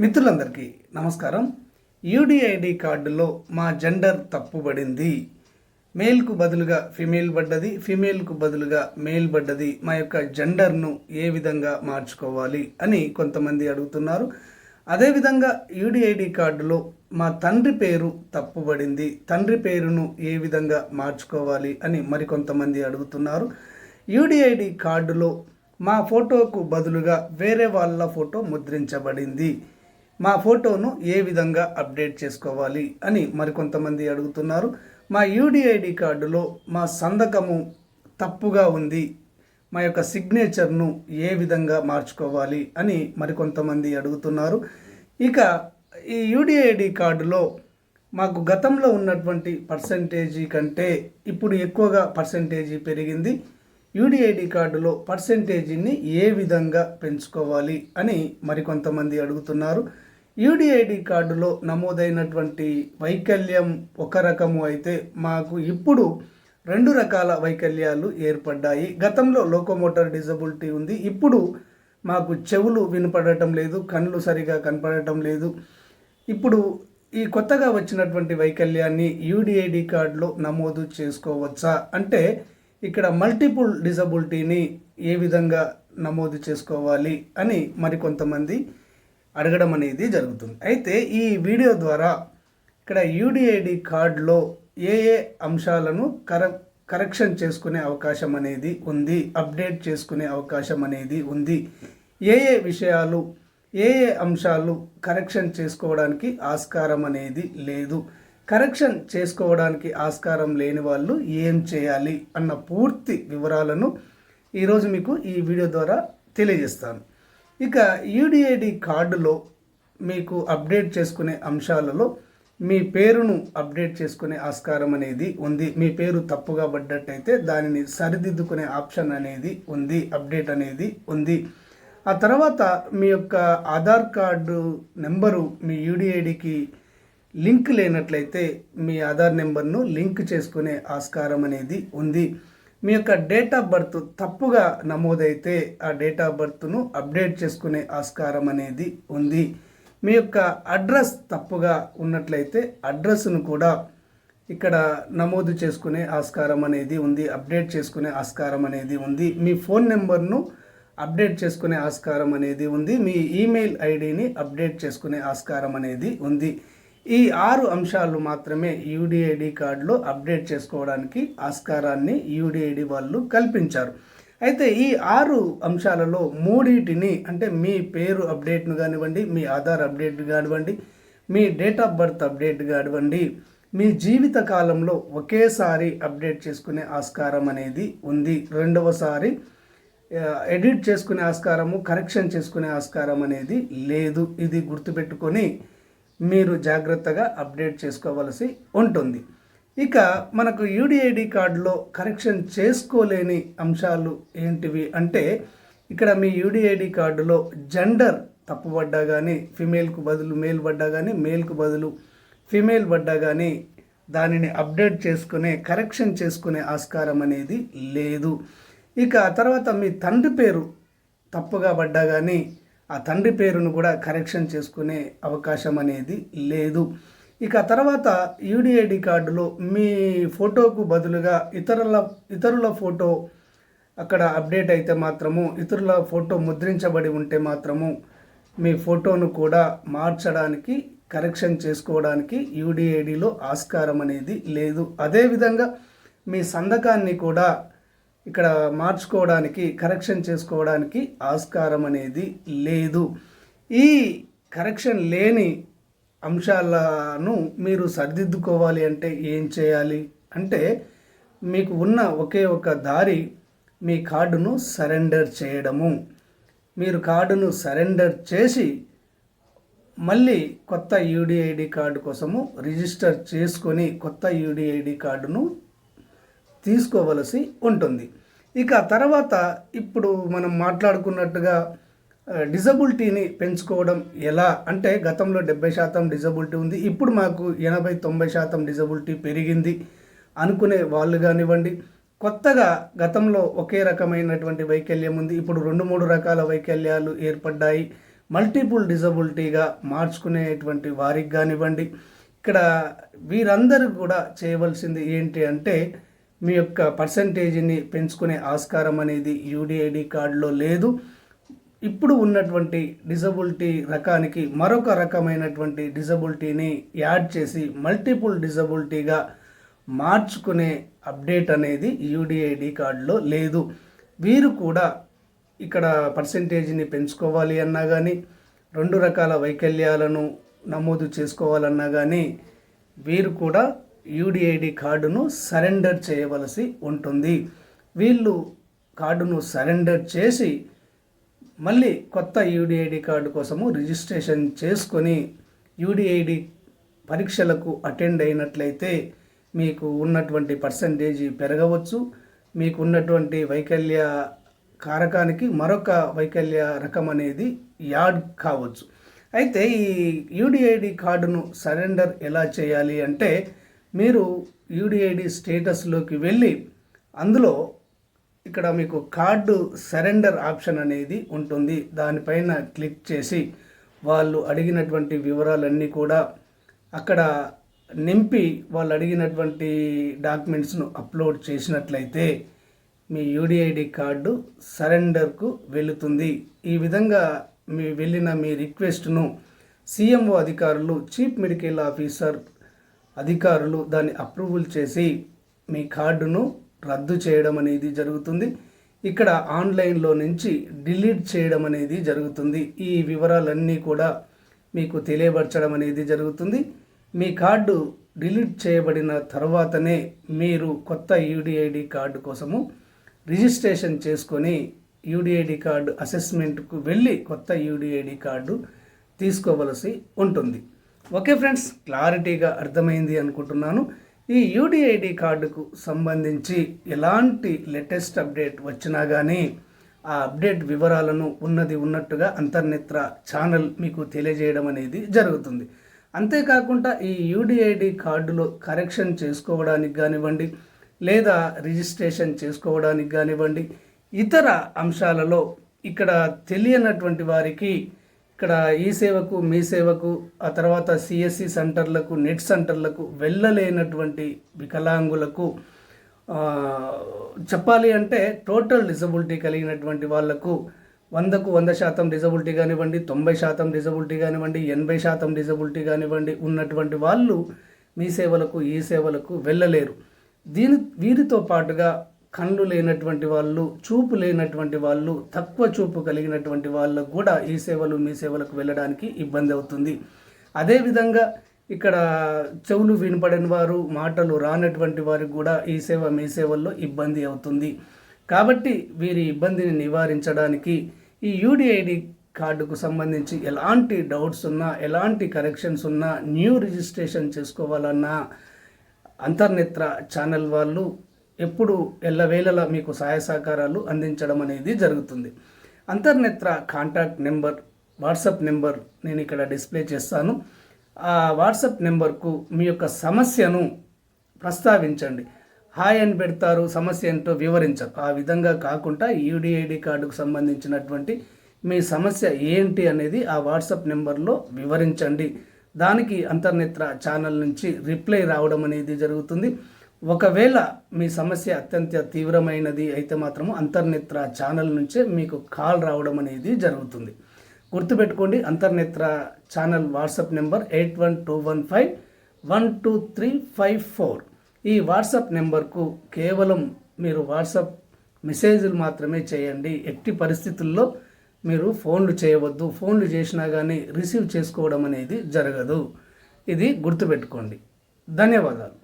మిత్రులందరికీ నమస్కారం. యూడిఐడి కార్డులో మా జెండర్ తప్పుబడింది. మేల్కు బదులుగా ఫిమేల్ పడ్డది ఫిమేల్కు బదులుగా మేల్ పడ్డది మా యొక్క జెండర్ను ఏ విధంగా మార్చుకోవాలి అని కొంతమంది అడుగుతున్నారు. అదేవిధంగా యూడిఐడి కార్డులో మా తండ్రి పేరు తప్పుబడింది తండ్రి పేరును ఏ విధంగా మార్చుకోవాలి అని మరికొంతమంది అడుగుతున్నారు. యూడిఐడి కార్డులో మా ఫోటోకు బదులుగా వేరే వాళ్ళ ఫోటో ముద్రించబడింది. మా ఫోటోను ఏ విధంగా అప్డేట్ చేసుకోవాలి అని మరికొంతమంది అడుగుతున్నారు. మా యూడిఐడి కార్డులో మా సంతకము తప్పుగా ఉంది. మా యొక్క సిగ్నేచర్ను ఏ విధంగా మార్చుకోవాలి అని మరికొంతమంది అడుగుతున్నారు. ఇక ఈ యూడిఐడి కార్డులో మాకు గతంలో ఉన్నటువంటి పర్సంటేజీ కంటే ఇప్పుడు ఎక్కువగా పర్సంటేజీ పెరిగింది. యూడిఐడి కార్డులో పర్సంటేజీని ఏ విధంగా పెంచుకోవాలి అని మరికొంతమంది అడుగుతున్నారు. యూడిఐడి కార్డులో నమోదైనటువంటి వైకల్యం ఒక రకము అయితే మాకు ఇప్పుడు రెండు రకాల వైకల్యాలు ఏర్పడ్డాయి. గతంలో లోకోమోటర్ డిజబిలిటీ ఉంది. ఇప్పుడు మాకు చెవులు వినపడటం లేదు కళ్ళు సరిగా కనపడటం లేదు. ఇప్పుడు ఈ కొత్తగా వచ్చినటువంటి వైకల్యాన్ని యూడిఐడి కార్డులో నమోదు చేసుకోవచ్చా? అంటే ఇక్కడ మల్టిపుల్ డిజబిలిటీని ఏ విధంగా నమోదు చేసుకోవాలి అని మరికొంతమంది అడగడం అనేది జరుగుతుంది. అయితే ఈ వీడియో ద్వారా ఇక్కడ యూడిఐడి కార్డులో ఏ ఏ అంశాలను కర కరెక్షన్ చేసుకునే అవకాశం అనేది ఉంది అప్డేట్ చేసుకునే అవకాశం అనేది ఉంది ఏ ఏ విషయాలు ఏ ఏ అంశాలు కరెక్షన్ చేసుకోవడానికి ఆస్కారం అనేది లేదు. కరెక్షన్ చేసుకోవడానికి ఆస్కారం లేని వాళ్ళు ఏం చేయాలి అన్న పూర్తి వివరాలను ఈరోజు మీకు ఈ వీడియో ద్వారా తెలియజేస్తాను. ఇక యూడిఐడి కార్డులో మీకు అప్డేట్ చేసుకునే అంశాలలో మీ పేరును అప్డేట్ చేసుకునే ఆస్కారం అనేది ఉంది. మీ పేరు తప్పుగా పడ్డట్టయితే దానిని సరిదిద్దుకునే ఆప్షన్ అనేది ఉంది. అప్డేట్ అనేది ఉంది. ఆ తర్వాత మీ యొక్క ఆధార్ కార్డు నెంబరు మీ యూడిఐడికి లింక్ లేనట్లయితే మీ ఆధార్ నెంబర్ను లింక్ చేసుకునే ఆస్కారం అనేది ఉంది. మీ యొక్క డేట్ ఆఫ్ బర్త్ తప్పుగా నమోదైతే ఆ డేట్ ఆఫ్ బర్త్ను అప్డేట్ చేసుకునే ఆస్కారం అనేది ఉంది. మీ యొక్క అడ్రస్ తప్పుగా ఉన్నట్లయితే అడ్రస్ను కూడా ఇక్కడ నమోదు చేసుకునే ఆస్కారం అనేది ఉంది అప్డేట్ చేసుకునే ఆస్కారం అనేది ఉంది. మీ ఫోన్ నెంబర్ను అప్డేట్ చేసుకునే ఆస్కారం అనేది ఉంది. మీ ఈమెయిల్ ఐడిని అప్డేట్ చేసుకునే ఆస్కారం అనేది ఉంది. ఈ ఆరు అంశాలు మాత్రమే యూడిఐడి కార్డులో అప్డేట్ చేసుకోవడానికి ఆస్కారాన్ని యూడిఐడి వాళ్ళు కల్పించారు. అయితే ఈ ఆరు అంశాలలో మూడింటిని అంటే మీ పేరు అప్డేట్ను కానివ్వండి మీ ఆధార్ అప్డేట్ కానివ్వండి మీ డేట్ ఆఫ్ బర్త్ అప్డేట్ కానివ్వండి మీ జీవిత కాలంలో ఒకేసారి అప్డేట్ చేసుకునే ఆస్కారం అనేది ఉంది. రెండవసారి ఎడిట్ చేసుకునే ఆస్కారము కరెక్షన్ చేసుకునే ఆస్కారం అనేది లేదు. ఇది గుర్తుపెట్టుకొని మీరు జాగ్రత్తగా అప్డేట్ చేసుకోవలసి ఉంటుంది. ఇక మనకు యూడిఐడి కార్డులో కరెక్షన్ చేసుకోలేని అంశాలు ఏంటివి అంటే ఇక్కడ మీ యూడిఐడి కార్డులో జెండర్ తప్పుపడ్డా కానీ ఫిమేల్కు బదులు మేల్ పడ్డా కానీ మేల్కు బదులు ఫిమేల్ పడ్డా కానీ దానిని అప్డేట్ చేసుకునే కరెక్షన్ చేసుకునే ఆస్కారం అనేది లేదు. ఇక తర్వాత మీ తండ్రి పేరు తప్పుగా పడ్డా కానీ ఆ తండ్రి పేరును కూడా కరెక్షన్ చేసుకునే అవకాశం అనేది లేదు. ఇక తర్వాత యూడిఐడి కార్డులో మీ ఫోటోకు బదులుగా ఇతరుల ఇతరుల ఫోటో అక్కడ అప్డేట్ అయితే మాత్రము ఇతరుల ఫోటో ముద్రించబడి ఉంటే మాత్రము మీ ఫోటోను కూడా మార్చడానికి కరెక్షన్ చేసుకోవడానికి యూడిఐడిలో ఆస్కారం అనేది లేదు. అదేవిధంగా మీ సంతకాన్ని కూడా ఇక్కడ మార్చుకోవడానికి కరెక్షన్ చేసుకోవడానికి ఆస్కారం అనేది లేదు. ఈ కరెక్షన్ లేని అంశాలను మీరు సరిదిద్దుకోవాలి అంటే ఏం చేయాలి? అంటే మీకు ఉన్న ఒకే ఒక దారి మీ కార్డును సరెండర్ చేయడము. మీరు కార్డును సరెండర్ చేసి మళ్ళీ కొత్త యూడిఐడి కార్డు కోసము రిజిస్టర్ చేసుకొని కొత్త యూడిఐడి కార్డును తీసుకోవలసి ఉంటుంది. ఇక తర్వాత ఇప్పుడు మనం మాట్లాడుకున్నట్టుగా డిజబిలిటీని పెంచుకోవడం ఎలా? అంటే గతంలో డెబ్బై శాతం డిజబిలిటీ ఉంది. ఇప్పుడు మాకు ఎనభై తొంభై శాతం డిజబిలిటీ పెరిగింది అనుకునే వాళ్ళు కానివ్వండి. కొత్తగా గతంలో ఒకే రకమైనటువంటి వైకల్యం ఉంది. ఇప్పుడు రెండు మూడు రకాల వైకల్యాలు ఏర్పడ్డాయి. మల్టిపుల్ డిజబిలిటీగా మార్చుకునేటువంటి వారికి కానివ్వండి. ఇక్కడ వీరందరూ కూడా చేయవలసింది ఏంటి అంటే మీ యొక్క పర్సంటేజీని పెంచుకునే ఆస్కారం అనేది యూడిఐడి కార్డులో లేదు. ఇప్పుడు ఉన్నటువంటి డిజబిలిటీ రకానికి మరొక రకమైనటువంటి డిజబిలిటీని యాడ్ చేసి మల్టిపుల్ డిజబిలిటీగా మార్చుకునే అప్డేట్ అనేది యూడిఐడి కార్డులో లేదు. వీరు కూడా ఇక్కడ పర్సంటేజ్ని పెంచుకోవాలి అన్నా కానీ రెండు రకాల వైకల్యాలను నమోదు చేసుకోవాలన్నా కానీ వీరు కూడా యూడిఐడి కార్డును సరెండర్ చేయవలసి ఉంటుంది. వీళ్ళు కార్డును సరెండర్ చేసి మళ్ళీ కొత్త యూడిఐడి కార్డు కోసము రిజిస్ట్రేషన్ చేసుకొని యూడిఐడి పరీక్షలకు అటెండ్ అయినట్లయితే మీకు ఉన్నటువంటి పర్సంటేజీ పెరగవచ్చు. మీకు ఉన్నటువంటి వైకల్య కారకానికి మరొక వైకల్య రకం అనేది యాడ్ కావచ్చు. అయితే ఈ యూడిఐడి కార్డును సరెండర్ ఎలా చేయాలి అంటే మీరు యూడిఐడి స్టేటస్లోకి వెళ్ళి అందులో ఇక్కడ మీకు కార్డు సరెండర్ ఆప్షన్ అనేది ఉంటుంది. దానిపైన క్లిక్ చేసి వాళ్ళు అడిగినటువంటి వివరాలన్నీ కూడా అక్కడ నింపి వాళ్ళు అడిగినటువంటి డాక్యుమెంట్స్ను అప్లోడ్ చేసినట్లయితే మీ యూడిఐడి కార్డు సరెండర్కు వెళుతుంది. ఈ విధంగా మీ వెళ్ళిన మీ రిక్వెస్ట్ను సీఎంఓ అధికారులు చీఫ్ మెడికల్ ఆఫీసర్ అధికారులు దాన్ని అప్రూవల్ చేసి మీ కార్డును రద్దు చేయడం అనేది జరుగుతుంది. ఇక్కడ ఆన్లైన్లో నుంచి డిలీట్ చేయడం అనేది జరుగుతుంది. ఈ వివరాలన్నీ కూడా మీకు తెలియపరచడం అనేది జరుగుతుంది. మీ కార్డు డిలీట్ చేయబడిన తర్వాతనే మీరు కొత్త యూడిఐడి కార్డు కోసము రిజిస్ట్రేషన్ చేసుకొని యూడిఐడి కార్డు అసెస్మెంట్కు వెళ్ళి కొత్త యూడిఐడి కార్డు తీసుకోవలసి ఉంటుంది. ఓకే ఫ్రెండ్స్ క్లారిటీగా అర్థమైంది అనుకుంటున్నాను. ఈ యూడిఐడి కార్డుకు సంబంధించి ఎలాంటి లేటెస్ట్ అప్డేట్ వచ్చినా కానీ ఆ అప్డేట్ వివరాలను ఉన్నది ఉన్నట్టుగా అంతర్నేత్ర ఛానల్ మీకు తెలియజేయడం అనేది జరుగుతుంది. అంతేకాకుండా ఈ యూడిఐడి కార్డులో కరెక్షన్ చేసుకోవడానికి కానివ్వండి లేదా రిజిస్ట్రేషన్ చేసుకోవడానికి కానివ్వండి ఇతర అంశాలలో ఇక్కడ తెలియనటువంటి వారికి ఇక్కడ ఈ సేవకు మీ సేవకు ఆ తర్వాత సిఎస్సి సెంటర్లకు నెట్ సెంటర్లకు వెళ్ళలేనటువంటి వికలాంగులకు చెప్పాలి అంటే టోటల్ డిజబిలిటీ కలిగినటువంటి వాళ్ళకు వందకు వంద శాతం డిజబిలిటీ కానివ్వండి తొంభై శాతం డిజబిలిటీ కానివ్వండి ఎనభై శాతం డిజబిలిటీ కానివ్వండి ఉన్నటువంటి వాళ్ళు మీ సేవలకు ఈ సేవలకు వెళ్ళలేరు. దీని వీరితో పాటుగా కళ్ళు లేనటువంటి వాళ్ళు చూపు లేనటువంటి వాళ్ళు తక్కువ చూపు కలిగినటువంటి వాళ్ళకు కూడా ఈ సేవలు మీ సేవలకు వెళ్ళడానికి ఇబ్బంది అవుతుంది. అదేవిధంగా ఇక్కడ చెవులు వినపడని వారు మాటలు రానటువంటి వారికి కూడా ఈ సేవ మీ సేవల్లో ఇబ్బంది అవుతుంది. కాబట్టి వీరి ఇబ్బందిని నివారించడానికి ఈ యూడిఐడి కార్డుకు సంబంధించి ఎలాంటి డౌట్స్ ఉన్నా ఎలాంటి కరెక్షన్స్ ఉన్నా న్యూ రిజిస్ట్రేషన్ చేసుకోవాలన్నా అంతర్నేత్ర ఛానల్ వాళ్ళు ఎప్పుడు ఎల్లవేళలా మీకు సహాయ సహకారాలు అందించడం అనేది జరుగుతుంది. అంతర్నేత్ర కాంటాక్ట్ నెంబర్ వాట్సాప్ నెంబర్ నేను ఇక్కడ డిస్ప్లే చేస్తాను. ఆ వాట్సాప్ నెంబర్కు మీ యొక్క సమస్యను ప్రస్తావించండి. హాయ్ అని పెడతారు సమస్య ఏంటో వివరించరు. ఆ విధంగా కాకుండా యూడిఐడి కార్డుకు సంబంధించినటువంటి మీ సమస్య ఏంటి అనేది ఆ వాట్సాప్ నెంబర్లో వివరించండి. దానికి అంతర్నేత్ర ఛానల్ నుంచి రిప్లై రావడం అనేది జరుగుతుంది. ఒకవేళ మీ సమస్య అత్యంత తీవ్రమైనది అయితే మాత్రము అంతర్నేత్ర ఛానల్ నుంచే మీకు కాల్ రావడం అనేది జరుగుతుంది. గుర్తుపెట్టుకోండి Antarnetra channel WhatsApp number eight one two one five one two three five four. ఈ వాట్సాప్ నెంబర్కు కేవలం మీరు వాట్సాప్ మెసేజ్లు మాత్రమే చేయండి. ఎట్టి పరిస్థితుల్లో మీరు ఫోన్లు చేయవద్దు. ఫోన్లు చేసినా కానీ రిసీవ్ చేసుకోవడం అనేది జరగదు. ఇది గుర్తుపెట్టుకోండి. ధన్యవాదాలు.